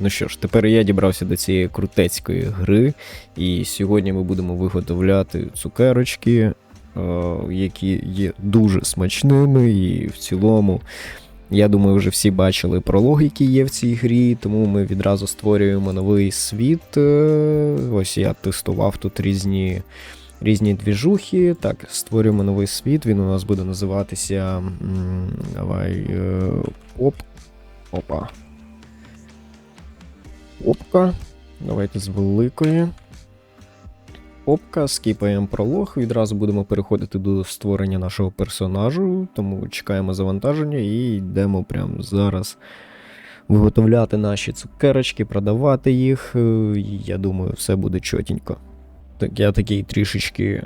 Ну що ж, тепер я дібрався до цієї крутецької гри, і сьогодні ми будемо виготовляти цукерочки, е, які є дуже смачними, і в цілому. Я думаю, вже всі бачили прологи, які є в цій грі, тому ми відразу створюємо новий світ. Е, Ось я тестував тут різні, різні двіжухи. Так, створюємо новий світ. Він у нас буде називатися. Давай. е, Оп. Опа. Опка. Давайте з великої. Опка, скіпаємо пролог, відразу будемо переходити до створення нашого персонажу, тому чекаємо завантаження і йдемо прямо зараз виготовляти наші цукерочки, продавати їх. Е, Я думаю, все буде чотенько. Так, я такий трішечки.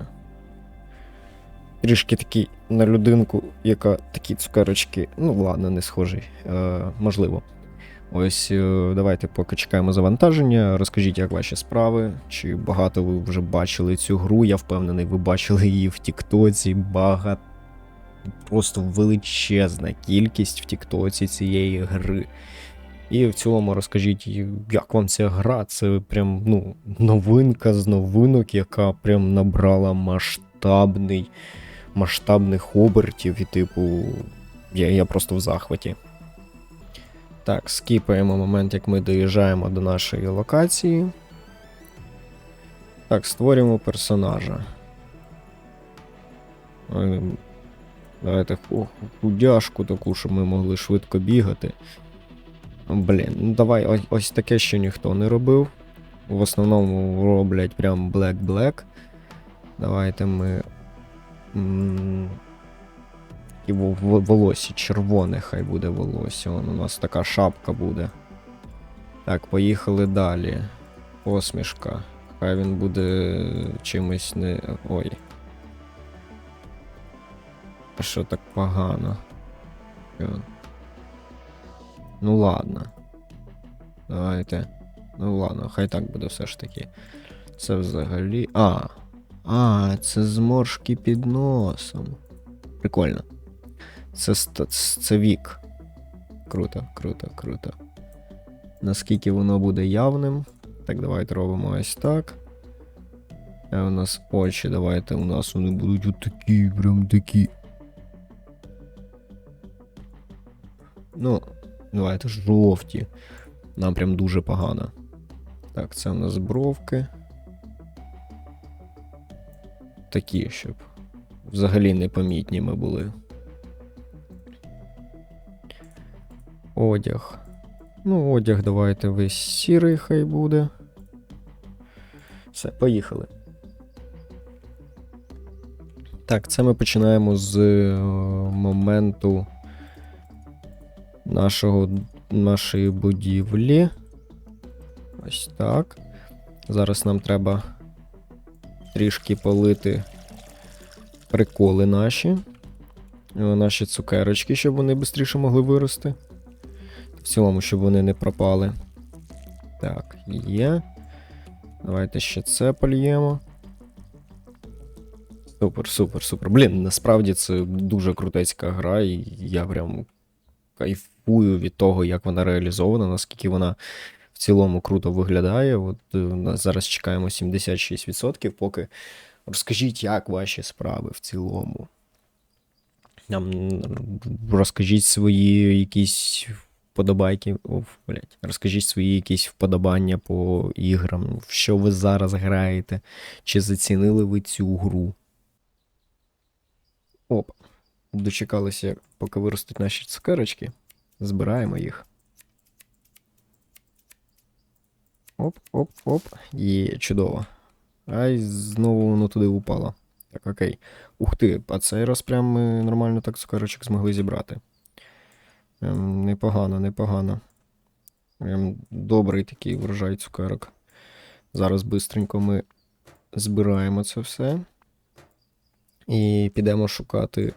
Трішки такий на людинку, яка такі цукерочки. Ну, ладно, не схожий. Е, можливо. Ось е, давайте поки чекаємо завантаження. Розкажіть, як ваші справи? Чи багато ви вже бачили цю гру? Я впевнений, ви бачили її в Тіктоці. Багато просто величезна кількість в Тіктоці цієї гри. І в цілому розкажіть, як вам ця гра? Це прям ну, новинка з новинок, яка прям набрала масштабний, масштабних обертів, і, типу, я, я просто в захваті. Так, скіпаємо момент, як ми доїжджаємо до нашої локації. Так, створюємо персонажа. Давайте ху- худяшку таку, щоб ми могли швидко бігати. Блін, ну давай ось, таке, що ніхто не робив. В основному роблять прям black-black. Давайте ми. І в, в, волосся червоне, хай буде волосся. Вон у нас така шапка буде. Так, поїхали далі. Посмішка. Хай він буде чимось не. Ой. А що так погано? Ну ладно. Давайте. Ну ладно, хай так буде все ж таки. Це взагалі. А. А, це зморшки під носом. Прикольно. Це, це вік. Круто, круто, круто. Наскільки воно буде явним. Так, давайте робимо ось так. А у нас очі, давайте у нас вони будуть отакі, прям такі. Ну, давайте жовті. Нам прям дуже погано. Так, це у нас бровки. Такі, щоб взагалі непомітні ми були. Одяг. Ну, одяг давайте весь сірий хай буде. Все, поїхали. Так, це ми починаємо з е, моменту нашого, нашої будівлі. Ось так. Зараз нам треба трішки полити приколи наші. Е, Наші цукерочки, щоб вони швидше могли вирости. В цілому, щоб вони не пропали. Так, є. Давайте ще це польємо. Супер, супер, супер. Блін, насправді це дуже крутецька гра, і я прям кайфую від того, як вона реалізована, наскільки вона в цілому круто виглядає. От е, зараз чекаємо 76%, поки розкажіть, як ваші справи в цілому. Нам розкажіть свої якісь вподобайки. О, блядь, розкажіть свої якісь вподобання по іграм, в що ви зараз граєте, чи зацінили ви цю гру. Оп. Дочекалися, поки виростуть наші цукерочки. Збираємо їх. Оп, оп, оп. Є, чудово. Ай, знову воно туди упало. Так, окей. Ух ти, а цей раз прям ми нормально так цукерочок змогли зібрати. Ем, непогано, непогано. Прям добрий такий врожай цукерок. Зараз бистренько ми збираємо це все. І підемо шукати.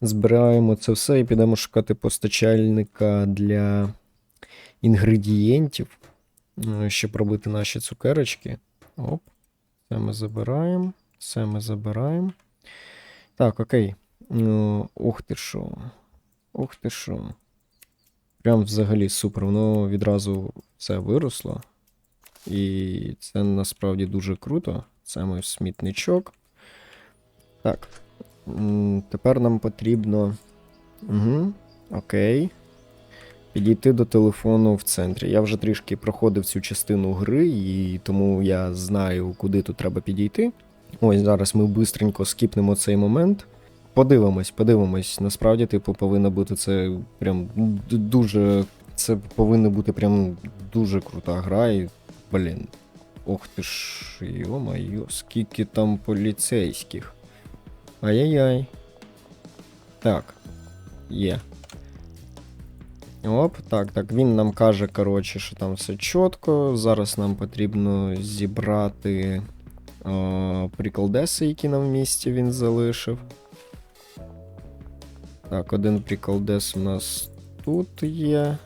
Збираємо це все і підемо шукати постачальника для інгредієнтів, е, щоб робити наші цукерочки. Оп. Це ми забираємо. Це ми забираємо. Так, окей. Ну, ух ти що. Ух ти що. Прям взагалі супер. Воно відразу все виросло. І це насправді дуже круто. Це мій смітничок. Так. Тепер нам потрібно. Угу. Окей. Підійти до телефону в центрі. Я вже трішки проходив цю частину гри, і тому я знаю, куди тут треба підійти. Ось зараз ми бистренько скіпнемо цей момент. Подивимось, подивимось. Насправді, типу, повинно бути це прям дуже. Це повинна бути прям дуже крута гра. І, блін. Ох ти ж, йо-майо, скільки там поліцейських. Ай-яй-яй. Так. Є. Оп, так, так. Він нам каже, коротше, що там все чітко. Зараз нам потрібно зібрати приколдеси, які нам в місті він залишив. Так, один приколдес у нас тут є.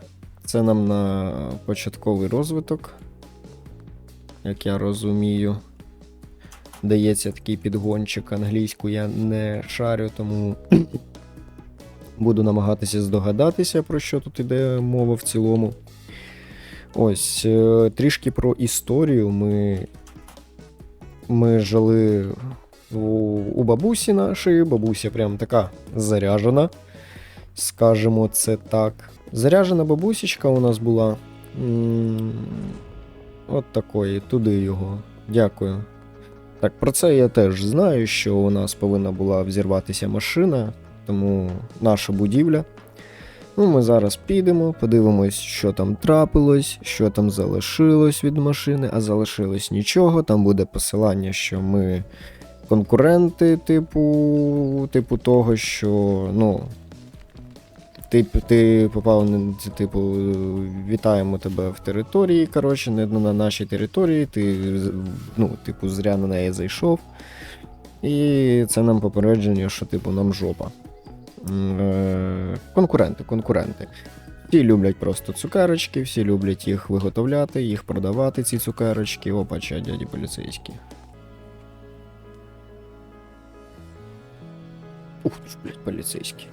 Це нам на початковий розвиток. Як я розумію. Дається такий підгончик англійську я не шарю, тому буду намагатися здогадатися, про що тут іде мова в цілому. Ось, е, трішки про історію. Ми, ми жили у, у бабусі нашої. Бабуся прям така заряжена. Скажемо це так. Заряжена бабусечка у нас була. От такої, туди його. Дякую. Так, про це я теж знаю, що у нас повинна була взірватися машина, тому наша будівля. Ну, ми зараз підемо, подивимось, що там трапилось, що там залишилось від машини, а залишилось нічого. Там буде посилання, що ми конкуренти, типу, типу того, що, ну. Ти, ти попав типу, вітаємо тебе в території. Коротше, не на нашій території. Ти ну, типу, зря на неї зайшов. І це нам попередження, що типу нам жопа. Е, Конкуренти, конкуренти. Всі люблять просто цукерочки, всі люблять їх виготовляти, їх продавати, ці цукерочки. Опа, ча, дяді поліцейські. Ух блядь, поліцейські.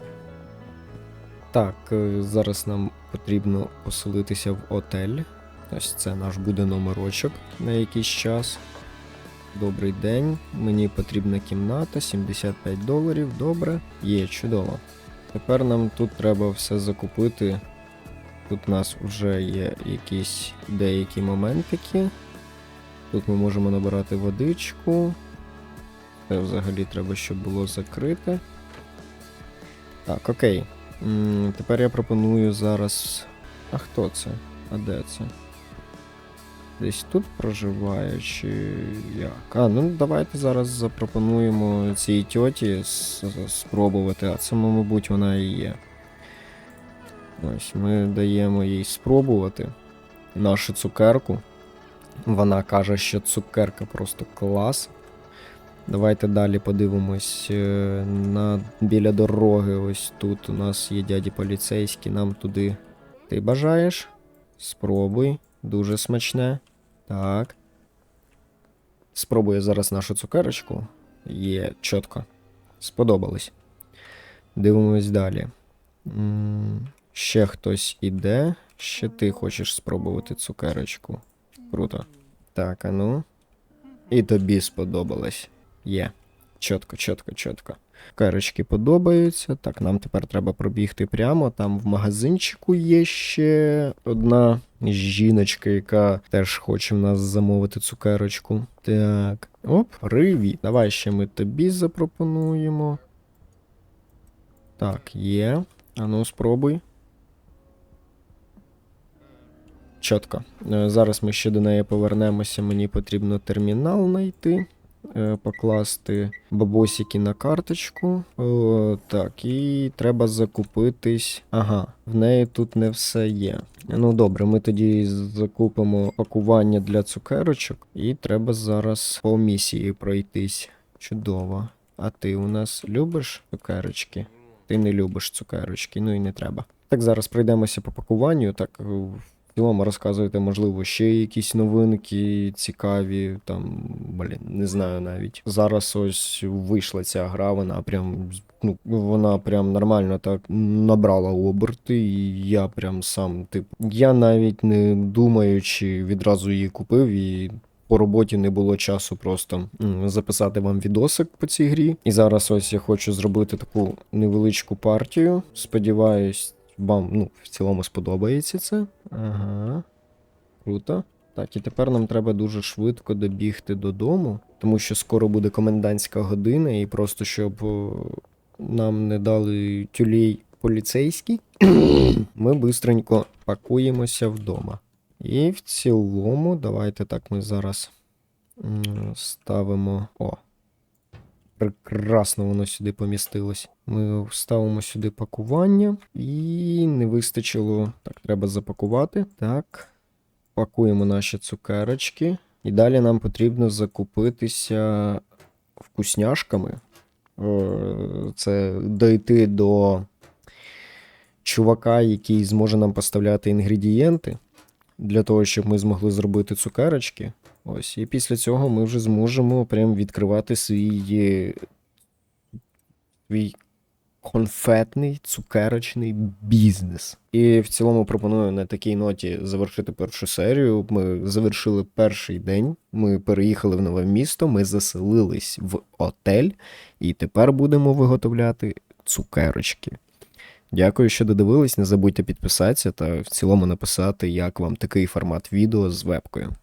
Так, е, зараз нам потрібно поселитися в отель. Ось це наш буде номерочок на якийсь час. Добрий день. Мені потрібна кімната, 75 доларів. Добре. Є, чудово. Тепер нам тут треба все закупити. Тут у нас вже є якісь деякі моментики. Тут ми можемо набирати водичку. Це взагалі треба, щоб було закрите. Так, окей. М, Тепер я пропоную зараз. А хто це? А де це? Десь тут проживає, чи як? А, ну давайте зараз запропонуємо цій тьоті спробувати, а це, мабуть, вона і є. Ось ми даємо їй спробувати нашу цукерку. Вона каже, що цукерка просто клас. Давайте далі подивимось е, на біля дороги. Ось тут у нас є дяді поліцейські, нам туди. Ти бажаєш? Спробуй. Дуже смачне. Так. Спробую зараз нашу цукерочку. Є чітко. Сподобалось. Дивимось далі. Ще хтось іде. Ще ти хочеш спробувати цукерочку. Круто. Так, а ну. І тобі сподобалось. Є. Чітко, чітко, чітко. Цукерочки подобаються. Так, нам тепер треба пробігти прямо. Там в магазинчику є ще одна жіночка, яка теж хоче в нас замовити цукерочку. Так. Оп, привіт. Давай ще ми тобі запропонуємо. Так, є. Ану, спробуй. Чітко. Е, Зараз ми ще до неї повернемося. Мені потрібно термінал знайти. Е, Покласти бабосики на карточку. О, так, і треба закупитись. Ага, в неї тут не все є. Ну добре, ми тоді закупимо пакування для цукерочок, і треба зараз по місії пройтись. Чудово. А ти у нас любиш цукерочки? Ти не любиш цукерочки, ну і не треба. Так, зараз пройдемося по пакуванню. Так, цілому розказуєте, можливо, ще якісь новинки цікаві, там, блін, не знаю навіть. Зараз ось вийшла ця гра, вона прям. Ну, вона прям нормально так набрала оберти, і я прям сам, типу, я навіть не думаючи, відразу її купив і по роботі не було часу просто записати вам відосик по цій грі. І зараз ось я хочу зробити таку невеличку партію. Сподіваюсь, вам ну, в цілому сподобається це. Ага. Круто. Так, і тепер нам треба дуже швидко добігти додому, тому що скоро буде комендантська година, і просто щоб нам не дали тюлей поліцейський, ми бистренько пакуємося вдома. І в цілому, давайте так ми зараз ставимо. О. Прекрасно воно сюди помістилось. Ми вставимо сюди пакування і не вистачило. Так, треба запакувати. Так. Пакуємо наші цукерочки. І далі нам потрібно закупитися вкусняшками. Е, Це дойти до чувака, який зможе нам поставляти інгредієнти для того, щоб ми змогли зробити цукерочки. Ось, і після цього ми вже зможемо прям відкривати свій, е, свій конфетний цукерочний бізнес. І в цілому пропоную на такій ноті завершити першу серію. Ми завершили перший день. Ми переїхали в нове місто, ми заселились в отель, і тепер будемо виготовляти цукерочки. Дякую, що додивились. Не забудьте підписатися та в цілому написати, як вам такий формат відео з вебкою.